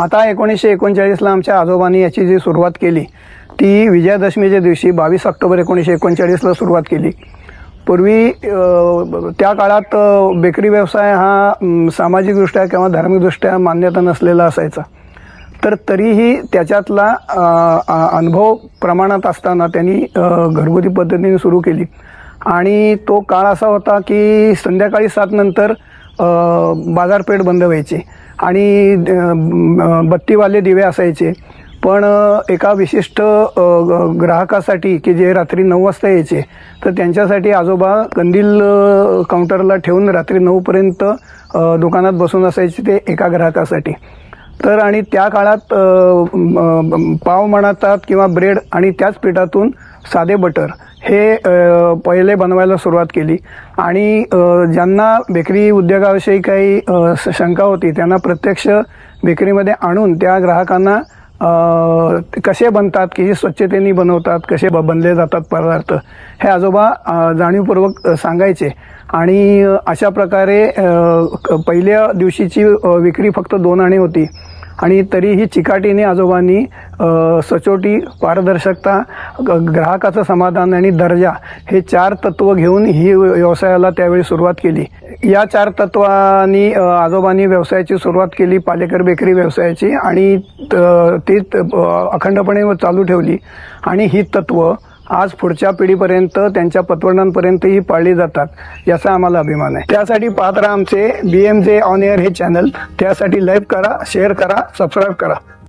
आता एकोणीसशे एकोणचाळीसला आमच्या आजोबांनी याची जी सुरुवात केली ती विजयादशमीच्या दिवशी बावीस ऑक्टोबर एकोणीसशे एकोणचाळीसला सुरुवात केली. पूर्वी त्या काळात बेकरी व्यवसाय हा सामाजिकदृष्ट्या किंवा धार्मिकदृष्ट्या मान्यता नसलेला असायचा. तर तरीही त्याच्यातला अनुभव प्रमाणात असताना त्यांनी घरगुती पद्धतीने सुरू केली. आणि तो काळ असा होता की संध्याकाळी सात नंतर बाजारपेठ बंद व्हायची. आणि बत्तीवाले दिवे असायचे. पण एका विशिष्ट ग- ग्राहकासाठी की जे रात्री नऊ वाजता यायचे तर त्यांच्यासाठी आजोबा कंदील काउंटरला ठेवून रात्री नऊपर्यंत दुकानात बसून असायचे ते एका ग्राहकासाठी. तर आणि त्या काळात पाव म्हणतात किंवा ब्रेड आणि त्याच पिठातून साधे बटर हे पहिले बनवायला सुरुवात केली. आणि ज्यांना बेकरी उद्योगाविषयी काही श- शंका होती त्यांना प्रत्यक्ष बेकरीमध्ये आणून त्या ग्राहकांना कसे बनतात किती स्वच्छतेने बनवतात कसे ब बनले जातात पदार्थ हे आजोबा जाणीवपूर्वक सांगायचे. आणि अशा प्रकारे क- पहिल्या दिवशीची विक्री फक्त दोन आणे होती. आणि तरीही चिकाटीने आजोबांनी सचोटी पारदर्शकता ग- ग्राहकाचं समाधान आणि दर्जा हे चार तत्व घेऊन ही व्यवसायाला त्यावेळी सुरुवात केली. या चार तत्वांनी आजोबांनी व्यवसायाची सुरुवात केली पालेकर बेकरी व्यवसायाची आणि त- ती अखंडपणे चालू ठेवली. आणि ही तत्व आज पुढच्या पिढीपर्यंत त्यांच्या पतवडांपर्यंतही पाळली जातात याचा आम्हाला अभिमान आहे. त्यासाठी पाहत राहा आमचे B M J on air हे चॅनल त्यासाठी लाईक करा शेअर करा सबस्क्राईब करा.